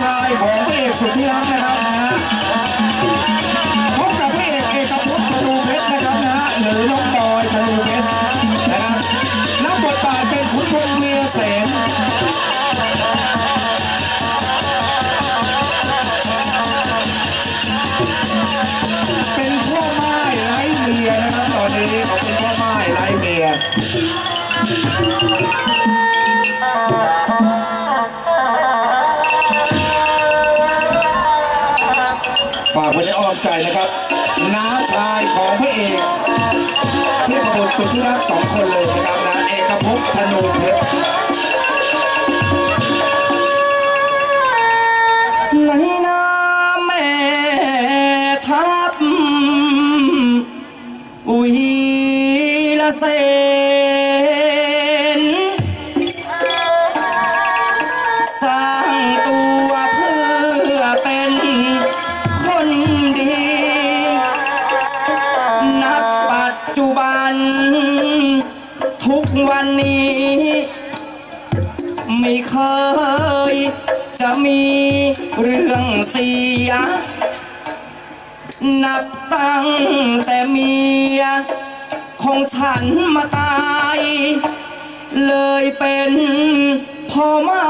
ชายของพระเอกสุดที่รักนะครับนะพบกับพระเอกเอกภพธนูเพชรนะครับนะฮะหรือน้องบอยธนูเพชรนะครับรับบทบาทเป็นขุนพลเมียเสนเป็นพ่อไม้ไร้เมียนะครับตอนนี้เขาเป็นพ่อไม้ไร้เมียากไว้ในอ้อมใจนะครับ น้าชายของพระเอกเทพบุตรสุดที่รักสองคนเลยนะครับนะเอกภพธนูเพชรในน้ำแม่ทับวีละเซ จจุบัน ทุกวันนี้ ไม่เคย จะมีเรื่องเสีย นับตั้งแต่เมีย ของฉันมาตาย เลยเป็นพ่อไม้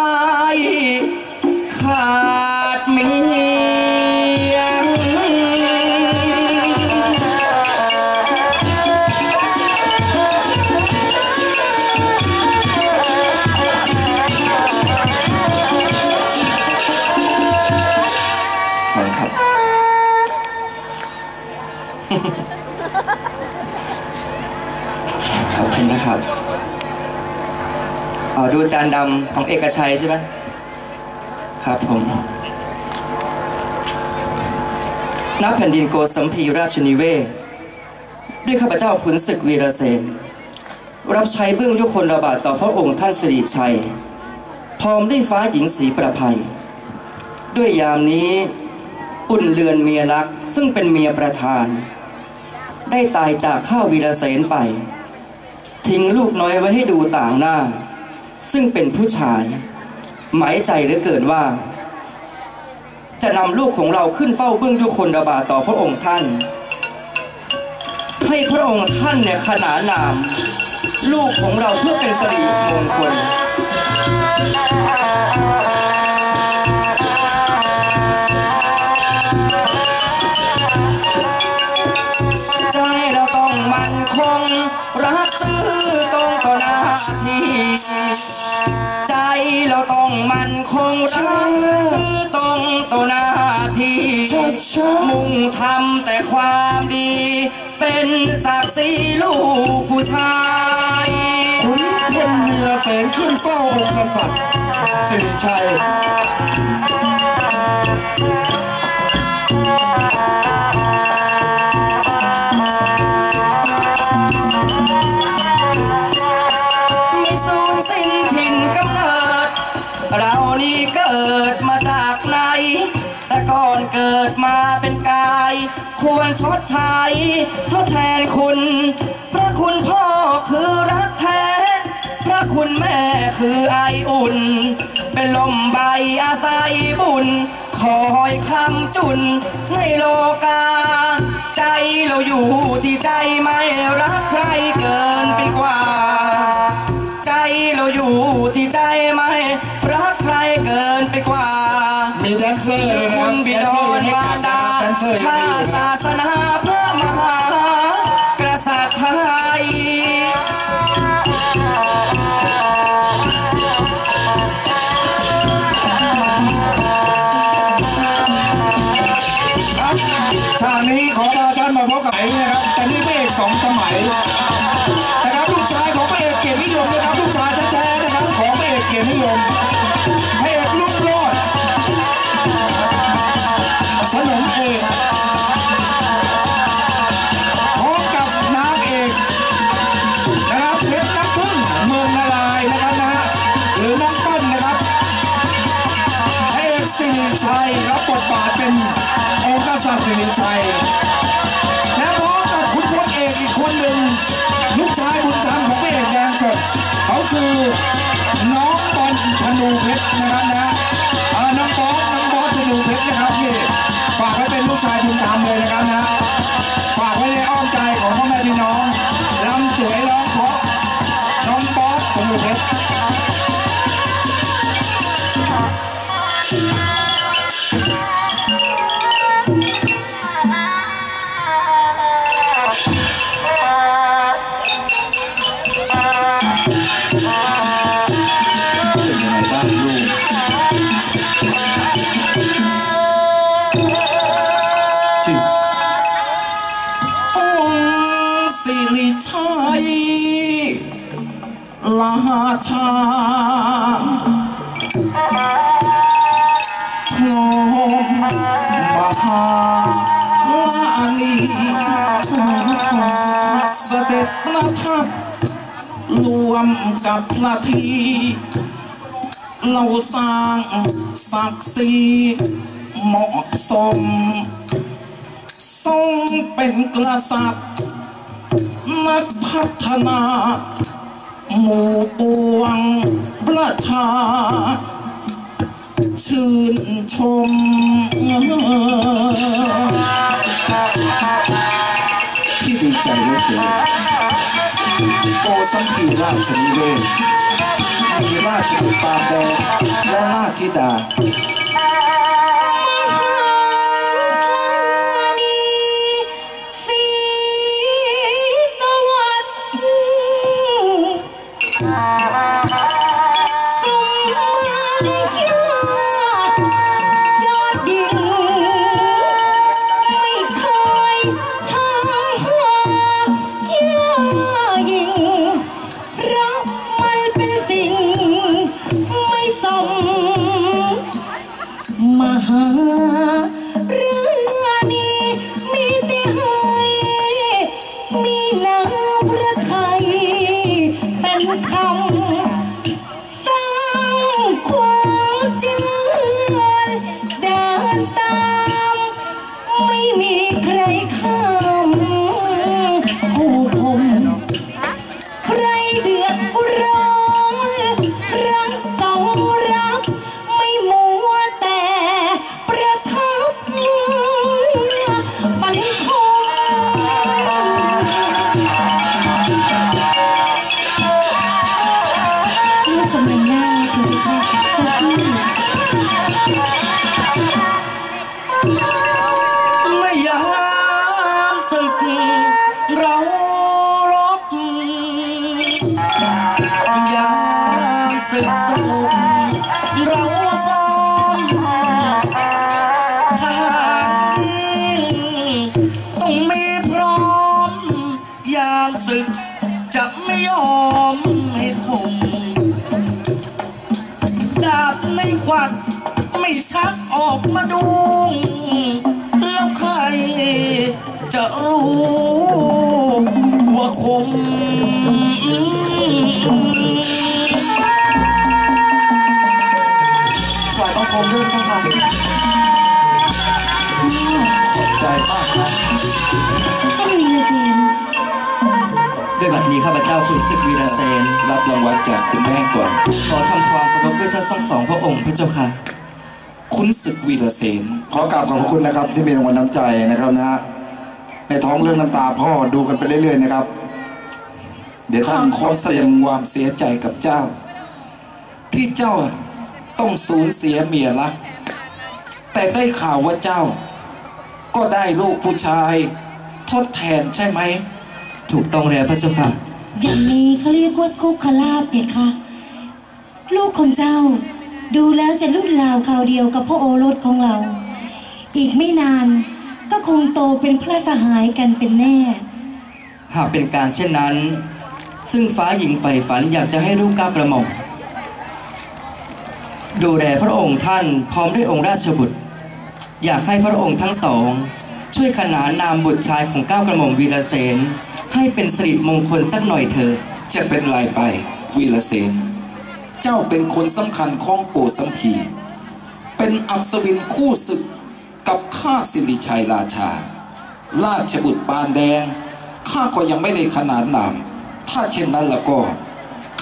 ขอบคุณนะครับอ๋อดูจานดำของเอกชัยใช่ไหมครับผมนับแผ่นดินโกสัมพีราชนิเวศด้วยข้าพเจ้าขุนศึกวีรเสนรับใช้เบื้องยุคนระบาดต่อพระองค์ท่านสิริชัย พร้อมด้วยฟ้าหญิงสีประภัย ด้วยยามนี้อุ่นเรือนเมียรัก ซึ่งเป็นเมียประธาน ได้ตายจากข้าวีรเสนไป ทิ้งลูกน้อยไว้ให้ดูต่างหน้า ซึ่งเป็นผู้ชาย หมายใจเหลือเกินว่า จะนำลูกของเราขึ้นเฝ้าเบื้องยุคนระบาต่อพระองค์ท่าน ให้พระองค์ท่านเนี่ยขนานนาม ลูกของเราเพื่อเป็นสิริมงคล เราต้องมั่นคงรักคือตรงต่อหน้าที่มุ่งทำแต่ความดี เป็นศักดิ์ศรีลูกผู้ชายขุนพลเมียแสงขึ้นเฝ้าองค์กษัตริย์สิริชัย คุณแม่คือไออุ่น เป็นลมใบอาศัยบุญ คอยคำจุนในโลกา ใจเราอยู่ที่ใจไม่รักใครเกินไปกว่า ใจเราอยู่ที่ใจไม่รักใครเกินไปกว่า มีแดนเซอร์เลยนะคคุรับณบิแดนดเซอร์อนไม่มากลับรดานะครับแดนเซอร์ยังชาไม่อยู่ตินะศาสนา ของ ชาพร้อมมหาลานีเสด็จประทับรวมกับพระทีเราสร้างศักดิ์ศรีเหมาะสม ทรงเป็นกษัตริย์นักพัฒนา หมู่ปวงประชาชื่นชม ที่ดีใจเหลือเกินโกสัมพีราชนิเวศมีราชบุตรตาแดงและราชธิดา ม ยามศึก จะไม่ยอมให้คมดาบในขวักไม่ชักออกมาดู แล้วใครจะรู้ ว่าคมฝ่ายบังคมด้วยเจ้าค่ะขอบใจมากนะท่านวีรเสน ด้วยบัดนี้ข้าพเจ้าคุณศึกวีระเซนรับรางวัลจากคุณแม่ก่อน ขอทำความเคารพด้วยท่านทั้งสองพระองค์พระเจ้าค่ะ คุณศึกวีรเสนขอกราบขอบพระคุณนะครับ ที่มีรางวัลน้ำใจนะครับนะฮะในท้องเรื่องน้ำตาพ่อดูกันไปเรื่อยๆนะครับ เดี๋ยวท่าข้านขอแสดงความเสียใจกับเจ้า ที่เจ้าต้องสูญเสียเมียรัก แต่ได้ข่าวว่าเจ้า ก็ได้ลูกผู้ชาย ทดแทนใช่ไหม ถูกต้องแล้วพระเจ้าค่ะ อย่างนี้เขาเรียกว่าคุกคลาบเด็กค่ะ ลูกของเจ้า ดูแล้วจะรุ่นราวคราวเดียวกับพ่อโอรสของเรา อีกไม่นานก็คงโตเป็นพระสหายกันเป็นแน่ หากเป็นการเช่นนั้น ซึ่งฟ้าหญิงใฝ่ฝันอยากจะให้ลูกก้าวกระหม่อมดูแลพระองค์ท่านพร้อมด้วยองค์ราชบุตร อยากให้พระองค์ทั้งสอง ช่วยขนานนามบุตรชายของก้าวกระหม่อมวีรเสน ให้เป็นสิริมงคลสักหน่อยเถิดจะเป็นไรไปวีรเสนเจ้าเป็นคนสำคัญของโกสัมพี เป็นอัศวินคู่ศึกกับข้าสิริชัยราชา ราชบุตรปานแดงข้าก็ยังไม่ได้ขนานนาม ถ้าเช่นนั้นแล้วก็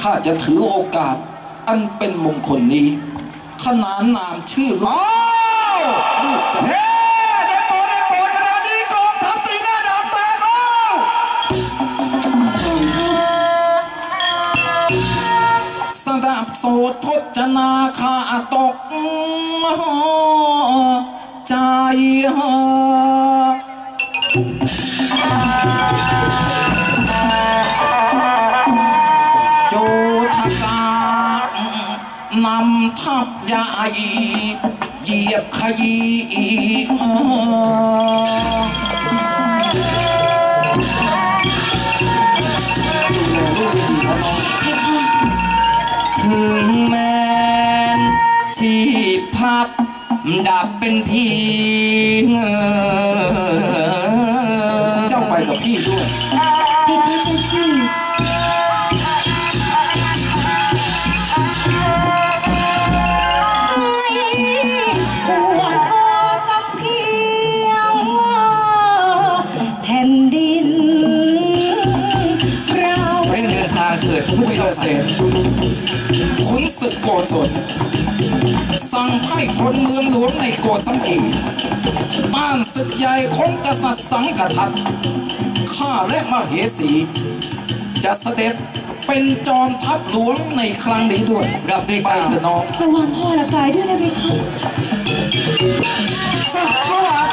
ข้าจะถือโอกาส อันเป็นมงคลนี้ ขนานนามชื่อลูกลูกจะ ดับโสดพจนาข้าตกใจโจทกานำทัพใหญ่เหยียบขยี้ ดับเป็นทีเจ้าไปกับพี่ด้วยเพคะเจ้าพี่อวดโกสัมเพียงแผ่นดินเราเร่งเดินทางเถิดผู้วิเศษขุนศึกโกศล สั่งให้คนเมืองหลวงในโกสัมพีบ้านศึกใหญ่ของกษัตริย์สังกทัตข้าและมเหสี จะเสด็จเป็นจอมทัพหลวงในครั้งนี้ด้วยรับด้วยไปกล่าวเถอะน้องระวังพ่อและกายด้วยนะเพคะสักเท่าไหร่